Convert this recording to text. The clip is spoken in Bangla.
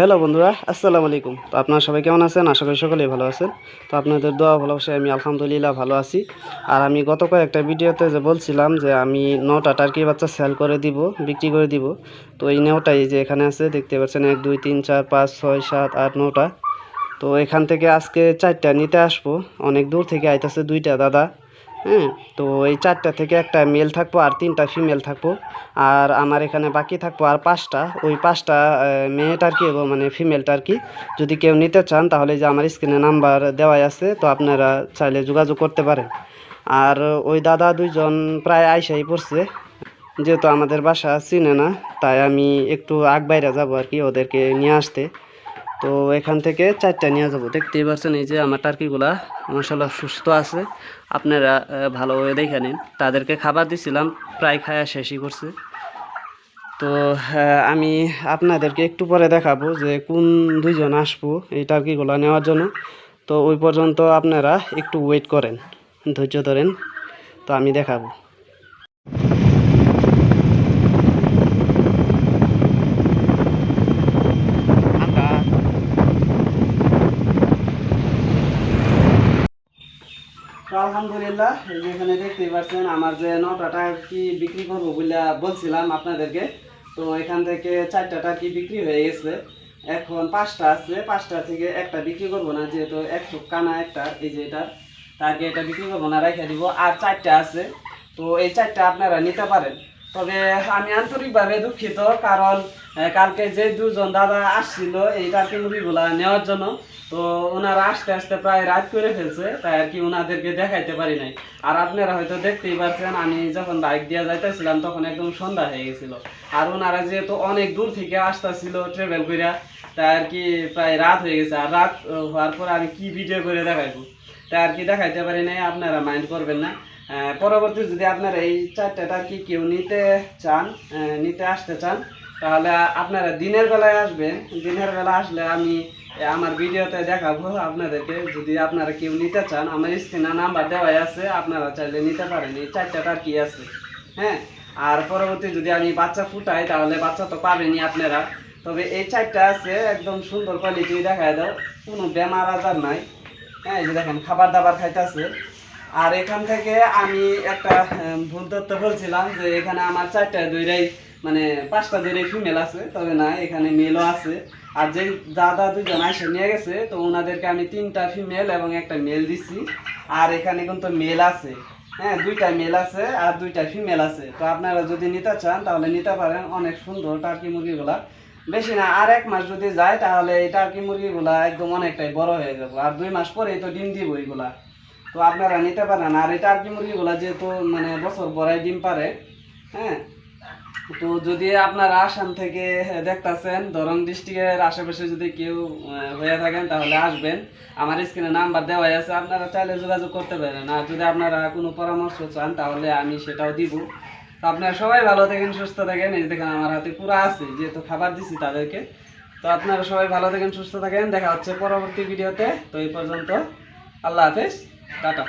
হ্যালো বন্ধুরা, আসসালামু আলাইকুম। তো আপনারা সবাই কেমন আছেন? আশা করি সকলেই ভালো আছেন। তো আপনাদের দোয়া ভালোবাসায় আমি আলহামদুলিল্লাহ ভালো আছি। আর আমি গত কয়েকটা ভিডিওতে যে বলছিলাম যে আমি নটা টার্কি বাচ্চা সেল করে দিব, বিক্রি করে দিব। তো এই নেওটাই যে এখানে আছে, দেখতে পাচ্ছেন, এক, দুই, তিন, চার, পাঁচ, ছয়, সাত, আট, নটা। তো এখান থেকে আজকে চারটা নিতে আসব। অনেক দূর থেকে আইতেছে দুইটা দাদা। হ্যাঁ তো এই চারটা থেকে একটা মেল থাকব আর তিনটা ফিমেল থাকব। আর আমার এখানে বাকি থাকব আর পাঁচটা। ওই পাঁচটা আহ, মেয়েটার কি এবং মানে ফিমেলটার কি। যদি কেউ নিতে চান তাহলে যে আমার স্ক্রিনে নাম্বার দেওয়াই আছে তো আপনারা চাইলে যোগাযোগ করতে পারেন। আর ওই দাদা দুইজন প্রায় আইসাই পড়ছে। যেহেতু আমাদের বাসা চিনে না তাই আমি একটু আগ বাইরে যাব আর কি ওদেরকে নিয়ে আসতে। তো এখান থেকে চারটা নিয়ে যাব। দেখতেই পাচ্ছেন এই যে আমার টার্কিগুলা মশালা সুস্থ আছে। আপনারা ভালোভাবে দেখে নিন। তাদেরকে খাবার দিছিলাম, প্রায় খায়া শেষই করছে। তো আমি আপনাদেরকে একটু পরে দেখাবো যে কোন দুইজন আসব এই টার্কিগুলো নেওয়ার জন্য। তো ওই পর্যন্ত আপনারা একটু ওয়েট করেন। ধৈর্য ধরেন। তো আমি দেখাবো। আলহামদুলিল্লাহ, এই যে এখানে দেখতেই পাচ্ছেন, আমার যে নটা কি বিক্রি করব বলে বলছিলাম আপনাদেরকে। তো এখান থেকে চারটা কি বিক্রি হয়ে গেছে। এখন পাঁচটা আছে, পাঁচটা থেকে একটা বিক্রি করব না, যেহেতু একশো কানা একটা, এই যে এটা, তাকে এটা বিক্রি করব না, রেখে দিব। আর চারটা আছে, তো এই চারটা আপনারা নিতে পারেন। তবে আমি আন্তরিকভাবে দুঃখিত কারণ কালকে যে দুজন দাদা আসছিল এই টার্কি মুরগিগুলা নেওয়ার জন্য, তো ওনারা আসতে আসতে প্রায় রাত করে ফেলছে, তাই আর কি ওনাদেরকে দেখাইতে পারি নাই। আর আপনারা হয়তো দেখতেই পারছেন, আমি যখন বাইক দিয়ে যাইতেছিলাম তখন একদম সন্ধ্যা হয়ে গেছিল। আর ওনারা যেহেতু অনেক দূর থেকে আসতেছিল ট্রেভেল কইরা, তাই আর কি প্রায় রাত হয়ে গেছে। আর রাত হওয়ার পর আমি কি ভিডিও করে দেখাইবো? তাই আর কি দেখাইতে পারি নাই, আপনারা মাইন্ড করবেন না। পরবর্তী যদি আপনারা এই চারটাটা কি কেউ নিতে চান নিতে আসতে চান, তাহলে আপনারা দিনের বেলায় আসবেন। দিনের বেলা আসলে আমি আমার ভিডিওতে দেখাবো আপনাদেরকে। যদি আপনারা কেউ নিতে চান, আমার স্ক্রিনে নাম্বার দেওয়াই আছে, আপনারা চাইলে নিতে পারেন। এই চারটাটা কি আছে। হ্যাঁ? আর পরবর্তী যদি আমি বাচ্চা ফুটাই, তাহলে বাচ্চা তো পাবেনই আপনারা। তবে এই চারটা আছে, একদম সুন্দর কোয়ালিটি দেখা দাও। কোনো বেমার আজার নাই। হ্যাঁ এই যে দেখেন, খাবার দাবার খাইতেছে। আর এখান থেকে আমি একটা ভুল তথ্য বলছিলাম যে এখানে আমার চারটা দুইটাই মানে পাঁচটা দুইটাই ফিমেল আছে, তবে না, এখানে মেলও আছে। আর যে দাদা দুজন এসে নিয়ে গেছে, তো ওনাদেরকে আমি তিনটা ফিমেল এবং একটা মেল দিছি। আর এখানে কিন্তু মেল আছে। হ্যাঁ দুইটা মেল আছে আর দুইটা ফিমেল আছে। তো আপনারা যদি নিতে চান, তাহলে নিতে পারেন। অনেক সুন্দর টার্কি মুরগিগুলা। বেশি না, আর এক মাস যদি যায়, তাহলে এই টার্কি মুরগিগুলা একদম অনেকটাই বড় হয়ে যাবে। আর দুই মাস পরেই তো ডিম দিব এগুলা তো আপনারা নিতে পারেন। আর এই টার্কি মুরগিগুলা যেহেতু মানে বছর বড়াই ডিম পারে হ্যাঁ? তো যদি আপনারা আসাম থেকে দেখতেছেন, দরং ডিস্ট্রিক্টের আশেপাশে যদি কেউ হয়ে থাকেন, তাহলে আসবেন। আমার স্ক্রিনে নাম্বার দেওয়াই আছে, আপনারা চাইলে যোগাযোগ করতে পারেন। আর যদি আপনারা কোনো পরামর্শ চান, তাহলে আমি সেটাও দিব। তো আপনারা সবাই ভালো থাকেন, সুস্থ থাকেন। এই দেখেন, আমার হাতে পুরো আছে, যেহেতু খাবার দিছি তাদেরকে। তো আপনারা সবাই ভালো থাকেন, সুস্থ থাকেন। দেখা হচ্ছে পরবর্তী ভিডিওতে। তো এই পর্যন্ত, আল্লাহ হাফেজ। 等等。